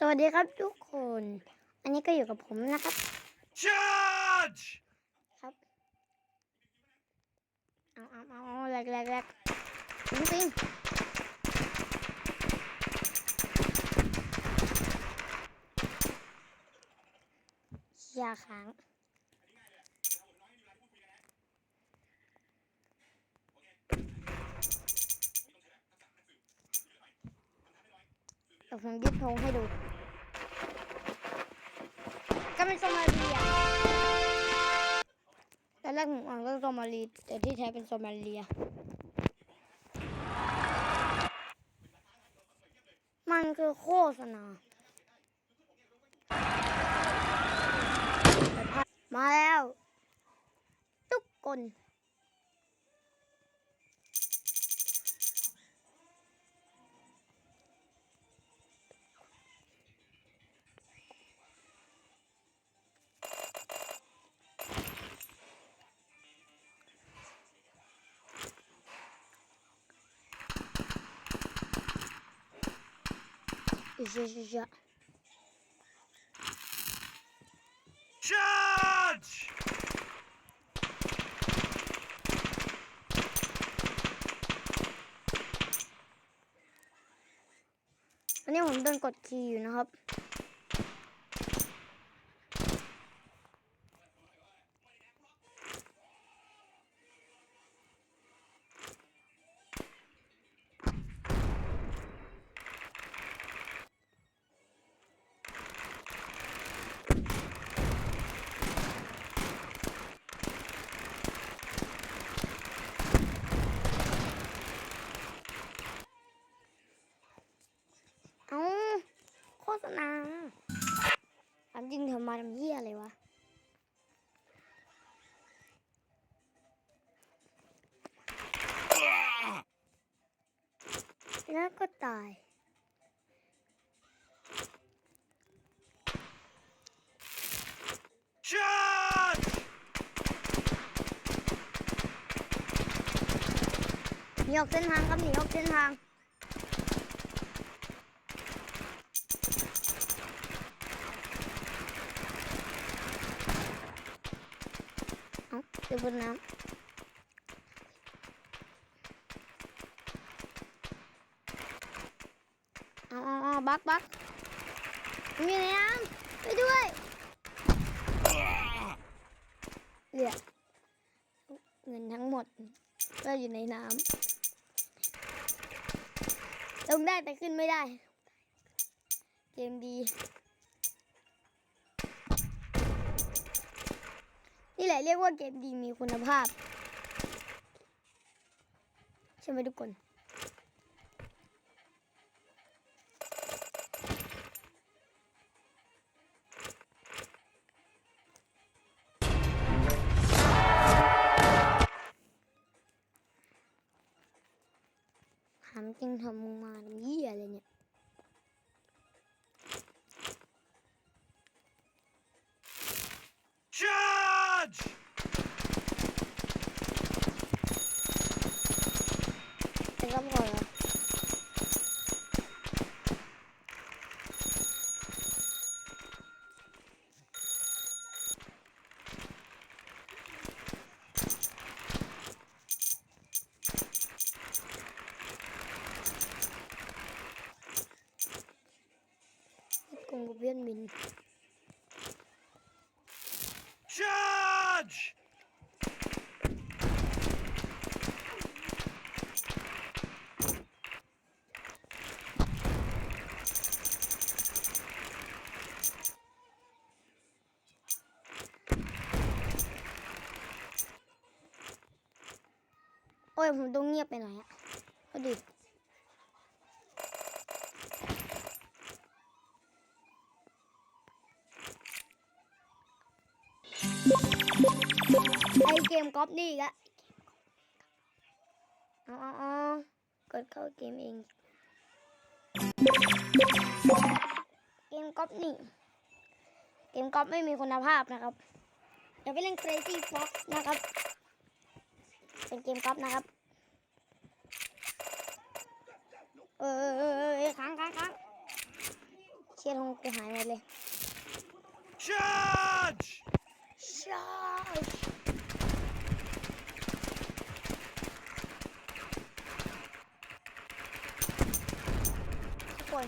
สวัสดีครับทุกคน อันนี้ก็อยู่กับผมนะครับ Charge! ครับ เอาเอาเอาเอาแรกแรกแรกจริงจริงอยาค้าง ผมยึดธงให้ดูก็เป็นโซมาเลียตอนแรกผมอ่านว่าโซมาลีแต่ที่แท้เป็นโซมาเลีย มันคือโฆษณา มาแล้ว ทุกคน อิชิชิชิ Charge! อันนี้ผมโดนกดคีย์อยู่นะครับ เอาโฆษณา ถามจริงเธอมาทำเหี้ยอะไรวะแล้วก็ตาย Charge! หนีออกเส้นทางครับหนีออกเส้นทาง เอาเดี๋ยวบนน้ำเอาเอาเอาบักบักมันอยู่ในน้ำไปด้วยเหลือเงินทั้งหมด ก็อยู่ในน้ำลงได้แต่ขึ้นไม่ได้ เกมดี แหละเรียกว่าเกมดีมีคุณภาพ ใช่ไหมทุกคนถามจริงทำมึงมาทำเหี้ยอะไร อ้ย ผมต้องเงียบไปหน่อยอะก็ดิไอเกมก๊อปนี่อีกอะอาเอาเอากดเข้าเกมเอง เกมก๊อปนี่ เกมก๊อปไม่มีคุณภาพนะครับ เดี๋ยวไปเล่น Crazy Fox นะครับ เป็นเกมก๊อปนะครับ เออเออเออเออค้างค้างค้างโอเคชียร์ทงกูหายหมดเลย Charge! ชาทุกคน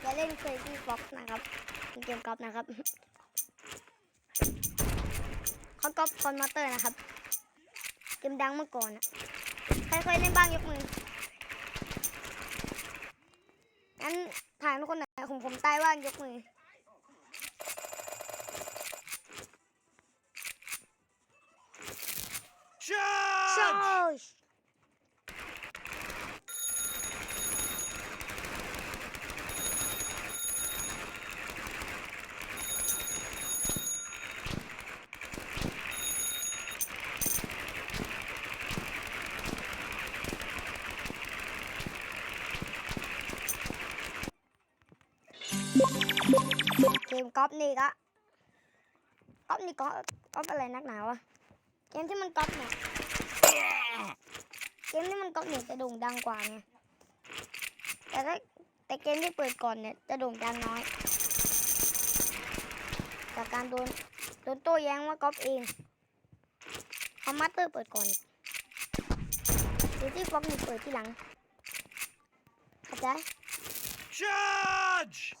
อย่าเล่น Crazy Fox นะครับเป็นเกมกอล์ฟนะครับเขาก๊อปคอนมอเตอร์นะครับ เกมดังเมื่อก่อนอะใครเคยเล่นบ้างยกมืองั้นถามทุกคนหน่อยของผมตายว่างยกมือ Charge! ชาร์จ กมกอล์ฟนี่ก็กอล์ฟนี่ก็กอล์ฟอะไรนักหนาวะเกมที่มันกอล์ฟเนี่ยเกมที่มันก๊อปเนี่ยจะโด่งดังกว่าไงแต่ถ้าแต่เกมที่เปิดก่อนเนี่ยจะโด่งดังน้อย จากการโดนโดนโต้แย้งว่าก๊อปเองเอามาสเตอร์เปิดก่อนหรือที่ฟ็อกนี่เปิดที่หลังเข้าใจ Charge! เ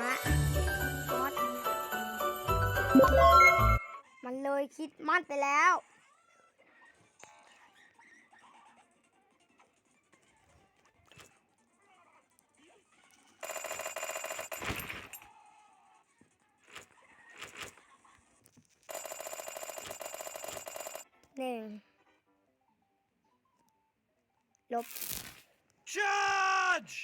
ร์แกงเกาะครับเดี๋ยวหนีดิรอพ่อมึงแต่ลิบบินเหรอมาออดมันเลยคิดมัดไปแล้ว หนึ่ง ลบ Charge!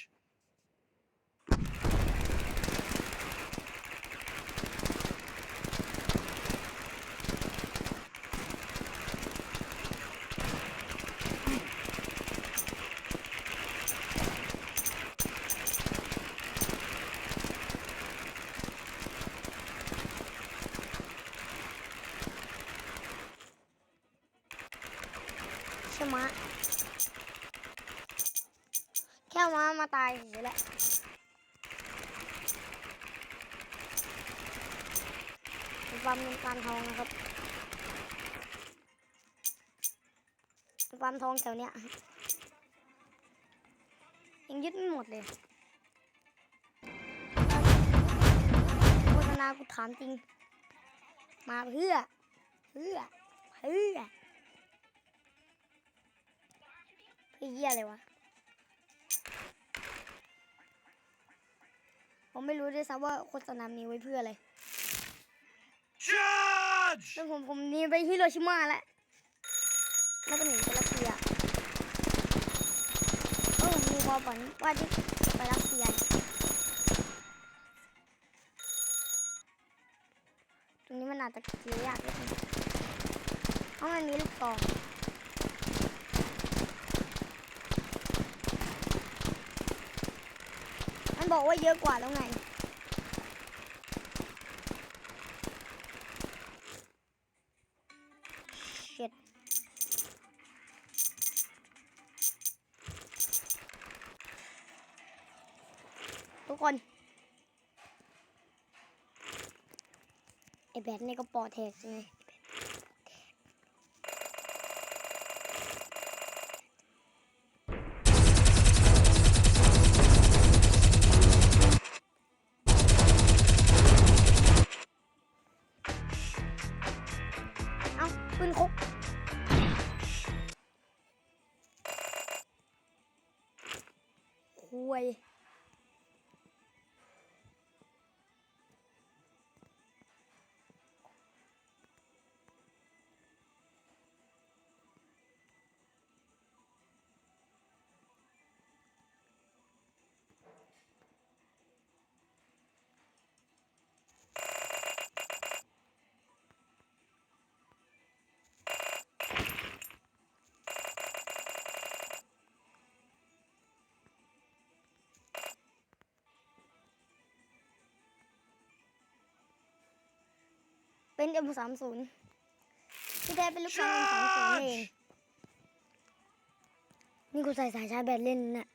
ใช่มะแค่ม้ามาตายเฉยๆแหละเป็นความเป็นการทองนะครับเป็นความทองแถวเนี้ยยังยึดไม่หมดเลยโฆษณากูถามจริง มาเพื่อ เพื่อ เพื่อ เพื่อเยี่ยอะไรวะ ผมไม่รู้ด้วยซ้ำว่าโฆษณามีไว้เพื่ออะไร Charge! แล้วผมผมหนีไปฮิโรชิมาแล้วแล้วก็หนีไปรัสเซียเออมีความฝันว่าจะไปรัสเซียตรงนี้มันอาจจะเสียยากนิดนึงเพราะมันมีลูกตอง มันบอกว่าเยอะกว่าแล้วไงทุกคน ไอแบทนี่ก็ปอแทกไห คุ เป็น M30 ที่แท้เป็นลูกซอง M30 เอง นี่กูใส่สายชาร์จแบตเล่นน่ะ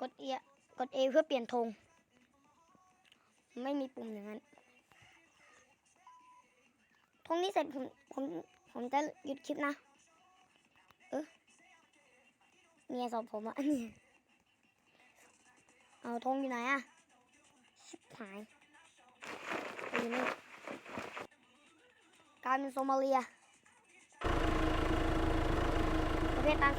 กดเอกด A เพื่อเปลี่ยนธง ไม่มีปุ่มอย่างนั้นธงนี้เสร็จผมผมผมจะหยุดคลิปนะ เออเมียสอบผมอะเนี่ยเอาธงอยู่ไหนอะชิบหายอยู่นี่กลายเป็นโซมาเลียประเภทตาม